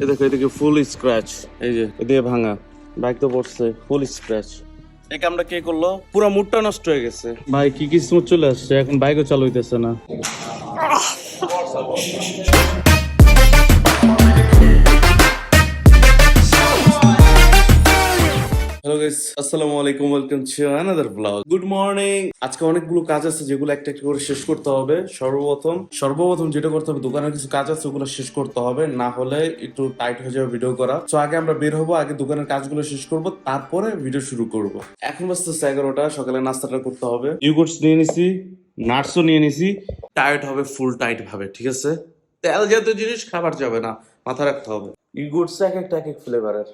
এই দেখো এদিকে ফুল স্ক্র্যাচ এই যে এদিকে ভাঙা। বাইক তো পড়ছে ফুল স্ক্র্যাচ এই কামটা কে করল? পুরো মুডটা নষ্ট হয়ে গেছে। ভাই কি কি স্মুথ চলে আসছে? এখন বাইকও চালু হইতেছে না। গাইস আসসালামু আলাইকুম welcome to another blog good morning আজকে অনেকগুলো কাজ আছে, যেগুলো একটা একটা করে শেষ করতে হবে। সর্বপ্রথম সর্বপ্রথম যেটা করতে হবে, দোকানের কিছু কাজ আছে, ওগুলো শেষ করতে হবে। না হলে একটু টাইট হয়ে যাবে ভিডিও করা। তো আগে আমরা বের হব, আগে দোকানের কাজগুলো শেষ করব, তারপরে ভিডিও শুরু করব। এখন বাজতেছে এগারোটা, সকালে নাস্তাটা করতে হবে। ইউগুডস নিয়ে নিছি নাটসও নিয়ে নিছি। টাইট হবে ফুল টাইট ভাবে, ঠিক আছে? তেল জাতীয় জিনিস, খাবার যাবে না মাথা রাখতে হবে। ইগুডস এক একটা, এক এক ফ্লেভারের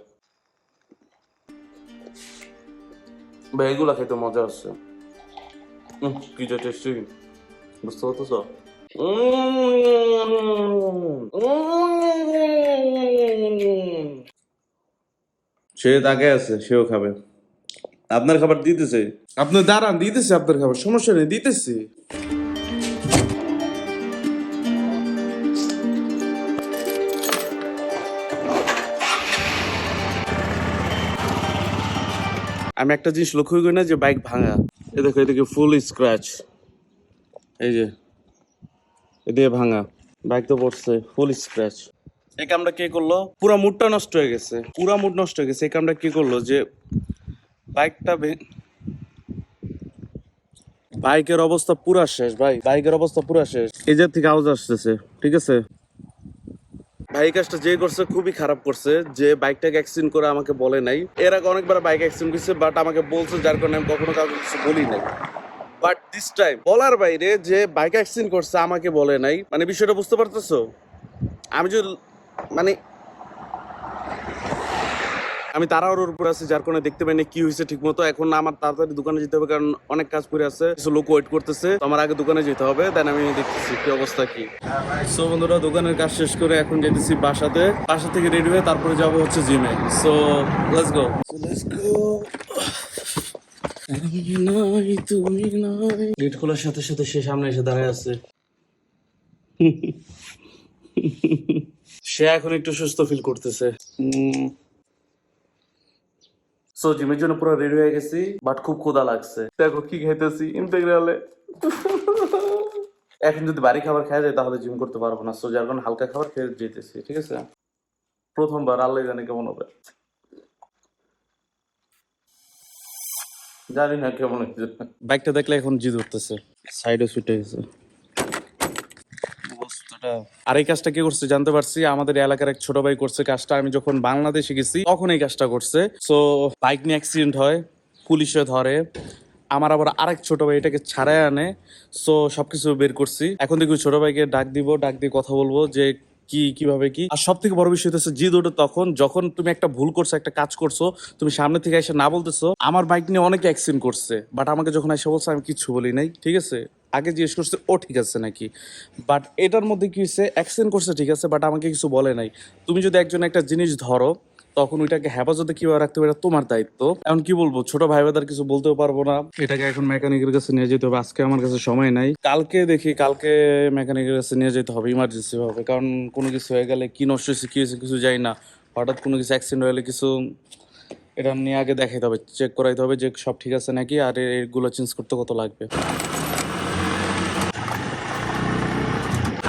ভাই, এগুলা খেতে মজা আসছে কি যে টেস্টি বুঝতে পারতেছ? সে তাকে আছে, সেও খাবে। আপনার খাবার দিতেছে। আপনার দাঁড়ান, দিতেছে আপনার খাবার, সমস্যা নেই, দিতেছি। আমি একটা জিনিস লক্ষ্য করি না যে বাইক ভাঙা। এই দেখো এদিকে ফুল স্ক্র্যাচ এই যে এদিকে ভাঙা। বাইক তো পড়ছে ফুল স্ক্র্যাচ এই কামটা কে করল? পুরো মুডটা নষ্ট হয়ে গেছে। পুরো মুড নষ্ট হয়ে গেছে। এই কামটা কে করল? যে বাইকটা বাইকের অবস্থা পুরা শেষ, ভাই। বাইকের অবস্থা পুরা শেষ। যে থেকে আওয়াজ আসতেছে, ঠিক আছে? এই কাজটা যে করছে খুবই খারাপ করছে, যে বাইকটাকে অ্যাক্সিডেন্ট করে আমাকে বলে নাই। এর আগে অনেকবার বাইক অ্যাক্সিডেন্ট করছে বাট আমাকে বলছে যার কারণে আমি কখনো কাউকে কিছু বলি নাই। বাট দিস টাইম বলার বাইরে যে বাইক অ্যাক্সিডেন্ট করছে আমাকে বলে নাই মানে বিষয়টা বুঝতে পারতেছো? আমি যদি মানে আমি তারাও ওর উপর আছি যার কারণে দেখতে পাইনি কি হয়েছে ঠিক মতো এখন আমার তাড়াতাড়ি দোকানে যেতে হবে কারণ অনেক কাজ করে আছে কিছু লোক ওয়েট করতেছে। তো আমার আগে দোকানে যেতে হবে দেন আমি দেখতেছি কি অবস্থা কি। সো বন্ধুরা দোকানের কাজ শেষ করে এখন যেতেছি বাসাতে। বাসা থেকে রেডি হয়ে তারপরে যাব হচ্ছে জিমে so let's go let's go নাই তুমি নাই। গেট খোলার সাথে সাথে সে সামনে এসে দাঁড়ায় আছে। সে এখন একটু সুস্থ ফিল করতেছে। সো জিমের জন্য পুরো রেডি হয়ে গেছি বাট খুব ক্ষুধা লাগছে। দেখো কি খাইতেছি ইন্টেগ্রালে। এখন যদি বাড়ি খাবার খাওয়া যায় তাহলে জিম করতে পারব না। সো যার কারণে হালকা খাবার খেয়ে যেতেছি ঠিক আছে? প্রথমবার আল্লাহ জানে কেমন হবে। জানি না কেমন বাইকটা দেখলে এখন জিদ উঠতেছে। সাইডে ছুটে গেছে। আর এই কাজটা কে করছে জানতে পারছি, আমাদের এলাকার এক ছোট ভাই করছে কাজটা। আমি যখন বাংলাদেশে গেছি, তখন এই কাজটা করছে। সো বাইক নিয়ে অ্যাক্সিডেন্ট হয়, পুলিশে ধরে। আমার আবার আরেক ছোট ভাই এটাকে ছাড়াই আনে। সো সবকিছু বের করছি। এখন দেখি ছোট ভাইকে ডাক দিব, ডাক দিয়ে কথা বলব যে কি, কীভাবে কি। আর সব থেকে বড় বিষয় হচ্ছে জিদ ওঠে তখন, যখন তুমি একটা ভুল করছ, একটা কাজ করছ, তুমি সামনে থেকে এসে না বলতেছো, আমার বাইক নিয়ে অনেকে অ্যাক্সিডেন্ট করছে। বাট আমাকে যখন এসে বলছো, আমি কিছু বলি নাই, ঠিক আছে? আগে জিজ্ঞেস করছে, ও ঠিক আছে নাকি? বাট এটার মধ্যে কি হয়েছে অ্যাক্সিডেন্ট করছে, ঠিক আছে বাট আমাকে কিছু বলে নাই। তুমি যদি একজন একটা জিনিস ধরো, তখন ওইটাকে হেফাজতে কীভাবে রাখতে এটা তোমার দায়িত্ব। এখন কি বলব, ছোট ভাই বাদার কিছু বলতেও পারব না। এটাকে এখন মেকানিকের কাছে নিয়ে যেতে হবে। আজকে আমার কাছে সময় নাই। কালকে দেখি, কালকে মেকানিকের কাছে নিয়ে যেতে হবে ইমার্জেন্সি ভাবে কারণ কোনো কিছু হয়ে গেলে কি নষ্ট হয়েছে কি হয়েছে কিছু যাই না। হঠাৎ কোনো কিছু অ্যাক্সিডেন্ট হয়ে গেলে কিছু এটা নিয়ে আগে দেখাইতে হবে চেক করাইতে হবে যে সব ঠিক আছে নাকি, আর এগুলো চেঞ্জ করতে কত লাগবে।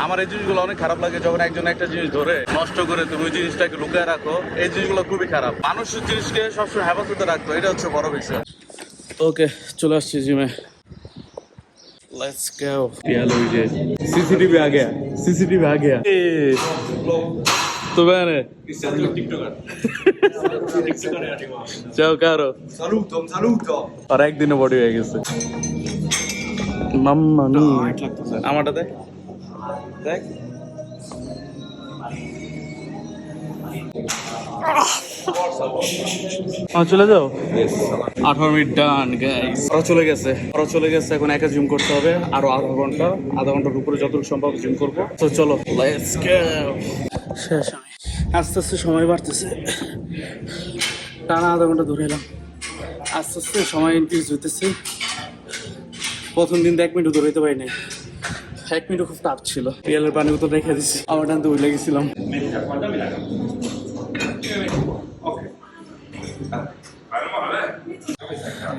আমার এই জিনিসগুলো অনেক খারাপ লাগে যখন একজন একটা জিনিস ধরে নষ্ট করে তুমি ওই জিনিসটাকে লুকিয়ে রাখো এই জিনিসগুলো খুবই খারাপ মানুষের জিনিসকে সবসময় হেফাজতে রাখতো এটা হচ্ছে বড় বিষয় ওকে চলে আসছি জিমে लेट्स गो पियालो ये सीसीटीवी आ गया सीसीटीवी आ गया तो bene ciao caro Saluto, un saluto. আর একদিনে বডি হয়ে গেছে মাম্মা মি আমারটা দেখ দেখ। চলে যাও? আঠারো মিনিট ডান গাইস ওরা চলে গেছে চলে গেছে এখন একা জিম করতে হবে আরও আধা ঘণ্টা আধা ঘণ্টার উপরে যতটুকু সম্ভব জিম করব। তো চলো লেটস শেষ আস্তে আস্তে সময় বাড়তেছে। টানা আধা ঘণ্টা ধরে এলাম। আস্তে আস্তে সময় ইনক্রিজ হইতেছে। প্রথম দিন তো এক মিনিট ধরে পারি নাই। এক মিনিট খুব ছিল। পানি বোতল রেখে দিছি। আমার টানতে ভুলে গেছিলাম।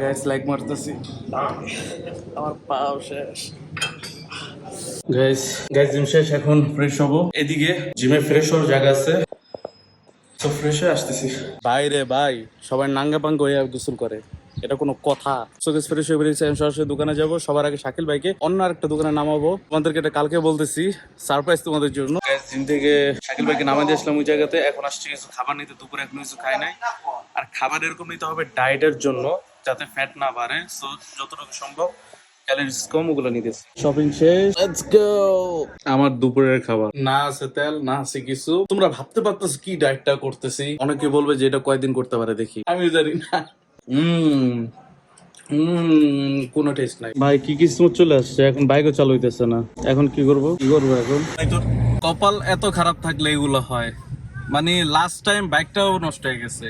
গ্যাস লাইক মারতেছি। আমার পাও শেষ। জিম শেষ, এখন ফ্রেশ এদিকে জিমে ফ্রেশ হওয়ার জায়গা আছে। ফ্রেশ হয়ে আসতেছি। বাইরে, ভাই, সবাই নাঙ্গা পাঙ্গা হয়ে গোসল করে। এটা কোনো কথা। সো ফ্রেশ হয়ে বেরিয়েছি আমি সরাসরি দোকানে যাব, সবার আগে শাকিল ভাইকে অন্য আরেকটা দোকানে নামাবো। তোমাদেরকে এটা কালকে বলতেছি সারপ্রাইজ তোমাদের জন্য। জিম থেকে শাকিল ভাইকে নামাই দিয়ে আসলাম ওই জায়গাতে, এখন কিছু খাবার নিতে, দুপুরে কিছু খাই নাই। আর খাবার এরকম নিতে হবে ডায়েটের জন্য, যাতে ফ্যাট না বাড়ে। সো যতটুকু সম্ভব ওগুলো শপিং শেষ। আমার দুপুরের খাবার। না আছে তেল, না আছে কিছু। তোমরা ভাবতে পারতেছো কি ডায়েটটা করতেছি? অনেকে বলবে যে এটা কয়দিন করতে পারে দেখি। আমি জানি না। হুম হুম কোনো টেস্ট নাই। ভাই কি কিসমত চলে আসছে? এখন বাইকও চালু হইতেছে না। এখন কি করব? কি করব এখন? কপাল এত খারাপ থাকলে এগুলো হয়। মানে লাস্ট টাইম বাইকটাও নষ্ট হয়ে গেছে।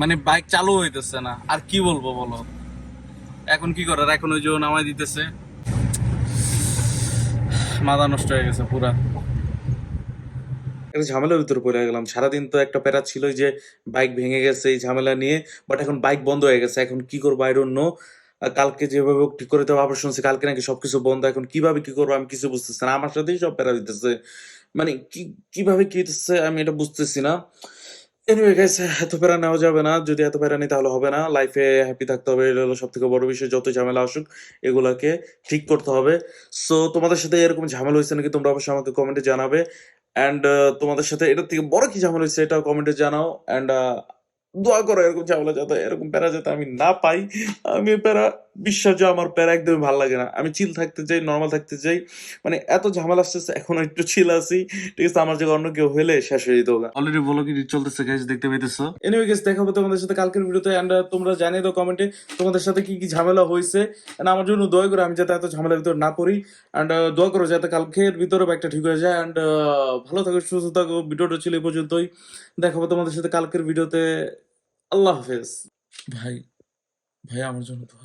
মানে বাইক চালু হইতেছে না। আর কি বলব বলো? এখন কি করার? এখন ওই যে নামাই দিতেছে। মাথা নষ্ট হয়ে গেছে পুরা। একটা ঝামেলার ভিতরে পড়ে গেলাম। সারাদিন তো একটা প্যারা ছিল যে বাইক ভেঙে গেছে এই ঝামেলা নিয়ে বাট এখন বাইক বন্ধ হয়ে গেছে। এখন কি করব? আই ডোন্ট নো কালকে যেভাবে ঠিক করে দেবো আবার শুনছি। কালকে নাকি সবকিছু বন্ধ। এখন কীভাবে কি করব? আমি কিছু বুঝতেছি না। আমার সাথেই সব প্যারা দিতেছে। মানে কি, কীভাবে কি দিতেছে আমি এটা বুঝতেছি না। এনিওয়ে গাইস এত প্যারা নেওয়া যাবে না। যদি এত প্যারা নিই তাহলে হবে না। লাইফে হ্যাপি থাকতে হবে। এটা হলো সব থেকে বড় বিষয়। যত ঝামেলা আসুক, এগুলাকে ঠিক করতে হবে। সো তোমাদের সাথে এরকম ঝামেলা হয়েছে নাকি তোমরা অবশ্যই আমাকে কমেন্টে জানাবে। অ্যান্ড তোমাদের সাথে এটার থেকে বড় কি ঝামেলা হয়েছে এটাও কমেন্টে জানাও। অ্যান্ড দোয়া করো এরকম ঝামেলা যাতে এরকম প্যারা যাতে আমি না পাই, আমি প্যারা বিশ্বাস যে আমার প্যারা একদমই ভালো লাগে না। আমি চিল থাকতে চাই নর্মাল থাকতে চাই। মানে এত ঝামেলা আসতেছে এখন একটু চিল আছি। ঠিক আছে আমার জায়গায় অন্য কেউ হলে শেষ হয়ে যেত অলরেডি বলো কি চলতেছে গাইস দেখতে পেতেছো এনিওয়ে গাইস দেখা হবে তোমাদের সাথে কালকের ভিডিওতে। এন্ড তোমরা জানিয়ে দাও কমেন্টে তোমাদের সাথে কি কি ঝামেলা হয়েছে এন্ড আমার জন্য দয়া করে আমি যাতে এত ঝামেলার ভিতর না পড়ি। এন্ড দোয়া করো যাতে কালকের ভিতরে ব্যাগটা ঠিক হয়ে যায়। এন্ড ভালো থাকো সুস্থ থাকো। ভিডিওটা ছিল এই পর্যন্তই। দেখা হবে তোমাদের সাথে কালকের ভিডিওতে। আল্লাহ হাফেজ। ভাই ভাই আমার জন্য দোয়া